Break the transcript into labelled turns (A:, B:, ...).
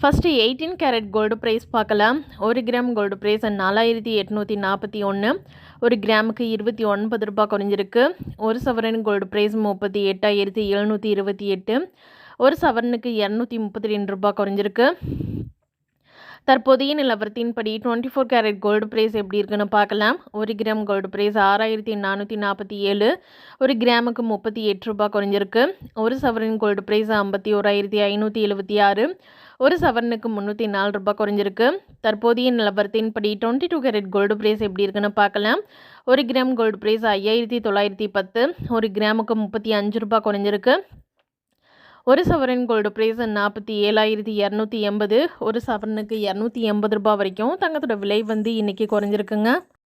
A: First eighteen carat gold price பார்க்கலாம். ஒரு gram gold price நாலாயிரத்தி எட்நூற்றி நாற்பத்தி ஒன்று ஒரு கிராமுக்கு இருபத்தி ஒன்பது ரூபாய் குறைஞ்சிருக்கு. ஒரு சவரன் கோல்டு ப்ரைஸ் முப்பத்தி எட்டாயிரத்தி எழுநூற்றி இருபத்தி எட்டு. ஒரு சவரனுக்கு இரநூத்தி முப்பத்தி ரெண்டு ரூபாய் குறைஞ்சிருக்கு. தற்போதைய நிலவரத்தின்படி twenty four carat gold price எப்படி இருக்குன்னு பார்க்கலாம். ஒரு கிராம் கோல்டு ப்ரைஸ் ஆறாயிரத்தி நானூற்றி நாற்பத்தி ஏழு ஒரு கிராமுக்கு முப்பத்தி எட்டு ரூபாய் குறைஞ்சிருக்கு. ஒரு சவரன் கோல்டு ப்ரைஸ் ஐம்பத்தி ஓராயிரத்தி ஐநூற்றி எழுபத்தி ஆறு ஒரு சவரனுக்கு முந்நூற்றி நாலு ரூபாய் குறைஞ்சிருக்கு. தற்போதைய நிலவரத்தின்படி twenty two carat gold price எப்படி இருக்குன்னு பார்க்கலாம். ஒரு கிராம் கோல்டு ப்ரைஸ் ஐயாயிரத்தி தொள்ளாயிரத்தி பத்து ஒரு கிராமுக்கு முப்பத்தி அஞ்சு ரூபாய் குறைஞ்சிருக்கு. ஒரு சவரன் கோல்டு ப்ரைஸ் நாற்பத்தி ஏழாயிரத்தி இரநூத்தி எண்பது ஒரு சவரனுக்கு இரநூத்தி எண்பது ரூபாய் வரைக்கும் தங்கத்தோட விலை வந்து இன்றைக்கி குறைஞ்சிருக்குங்க.